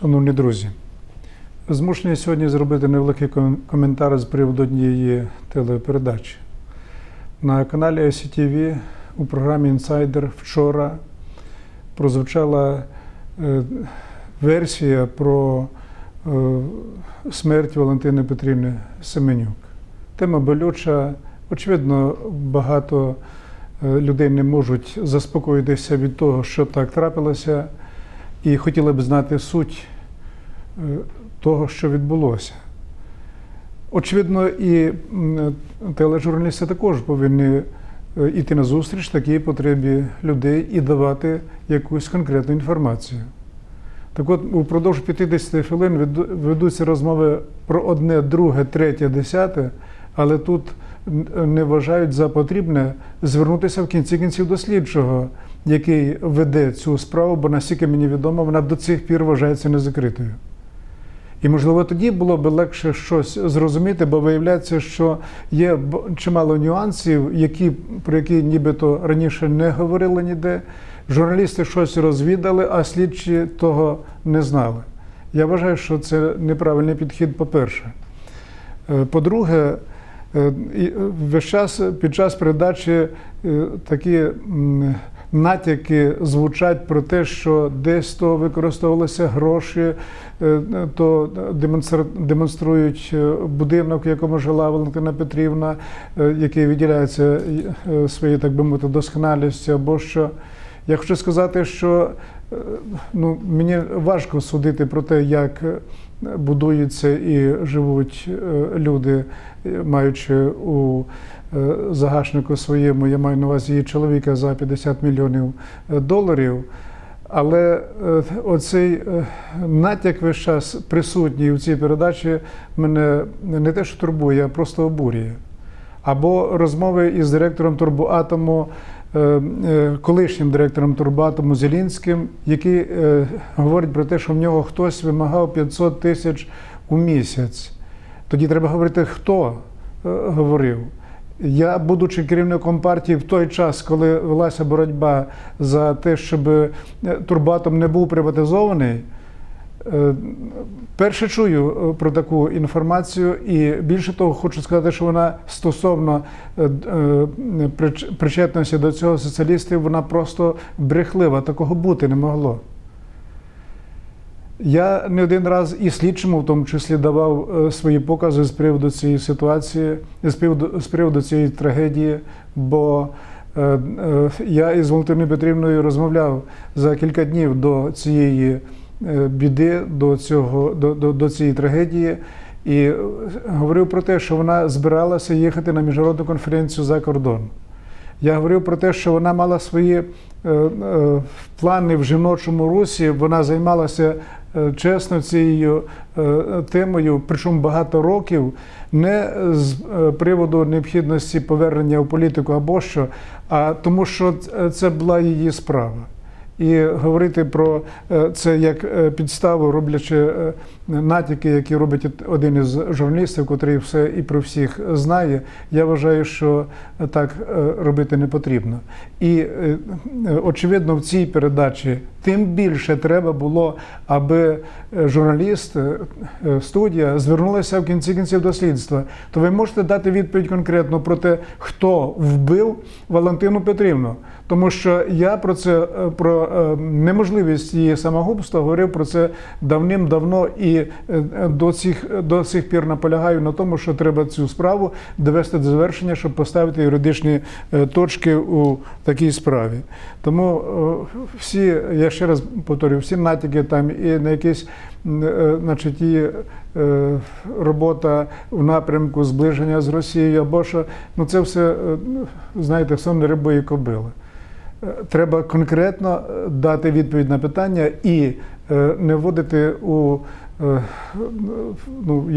Шановні друзі, змушений сьогодні зробити невеликий коментар з приводу однієї телепередачі. На каналі ICTV у програмі Інсайдер вчора прозвучала е, версія про е, смерть Валентини Петрівни Семенюк. Тема болюча. Очевидно, багато е, людей не можуть заспокоїтися від того, що так трапилося, і хотіли б знати суть того, що відбулося. Очевидно, і тележурналісти також повинні е, йти на зустріч такій потребі людей і давати якусь конкретну інформацію. Так от, упродовж 50 хвилин ведуться розмови про одне, друге, третє, десяте, але тут не вважають за потрібне звернутися в кінці кінців до слідчого, який веде цю справу, бо наскільки мені відомо, вона до цих пір вважається незакритою. І, можливо, тоді було б легше щось зрозуміти, бо виявляється, що є чимало нюансів, які, про які нібито раніше не говорили ніде. Журналісти щось розвідали, а слідчі того не знали. Я вважаю, що це неправильний підхід, по-перше. Е, По-друге, е, е, весь час під час передачі такі натяки звучать про те, що десь то використовувалися гроші, е, то демонструють е, будинок, в якому жила Валентина Петрівна, е, який виділяється е, своєю, так би мовити, досконалістю, або що. Я хочу сказати, що ну, мені важко судити про те, як будуються і живуть е, люди, е, маючи у е, загашнику своєму, я маю на увазі її чоловіка за 50 мільйонів доларів. Але оцей натяк весь час присутній у цій передачі мене не те, що турбує, а просто обурює. Або розмови із директором Турбоатому, е, е, колишнім директором Турбоатому Зелінським, який е, говорить про те, що в нього хтось вимагав 500 тисяч у місяць. Тоді треба говорити, хто говорив. Я, будучи керівником партії в той час, коли велася боротьба за те, щоб Турбатом не був приватизований, Перше чую е, про таку інформацію, і більше того, хочу сказати, що вона стосовно е, е, причетності до цього соціалістів, вона просто брехлива. Такого бути не могло. Я не один раз і слідчому, в тому числі, давав е, свої покази з приводу цієї ситуації, з приводу, з приводу цієї трагедії, бо е, е, я із Валентиною Петрівною розмовляв за кілька днів до цієї е, біди, до, цього, до, до, до цієї трагедії. І е, говорив про те, що вона збиралася їхати на міжнародну конференцію за кордон. Я говорив про те, що вона мала свої е, е, плани в жіночому русі. Вона займалася е, чесно цією е, темою, причому багато років, не з е, приводу необхідності повернення в політику або що, а тому, що це була її справа. І говорити про е, це як е, підставу, роблячи е, натяки, які робить один із журналістів, котрий все і про всіх знає, я вважаю, що так робити не потрібно. І очевидно, в цій передачі тим більше треба було, аби журналіст, студія звернулася в кінці кінців до слідства. То ви можете дати відповідь конкретно про те, хто вбив Валентину Петрівну. Тому що я про це е, про е, неможливість її самогубства говорив про це давним-давно і е, до цих до сих пір наполягаю на тому, що треба цю справу довести до завершення, щоб поставити юридичні точки у такій справі. Тому всі, я ще раз повторюю, всі натяки там і на якісь значить, і робота в напрямку зближення з Росією або що, ну це все, знаєте, сон рибої кобили. Е, Треба конкретно е, дати відповідь на питання і е, не вводити у ну,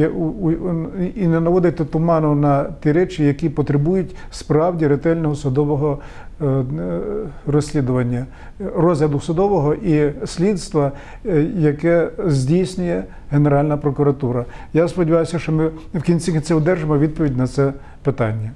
і не наводити туману на ті речі, які потребують справді ретельного судового розслідування, розгляду судового і слідства, яке здійснює Генеральна прокуратура. Я сподіваюся, що ми в кінці кінців одержимо відповідь на це питання.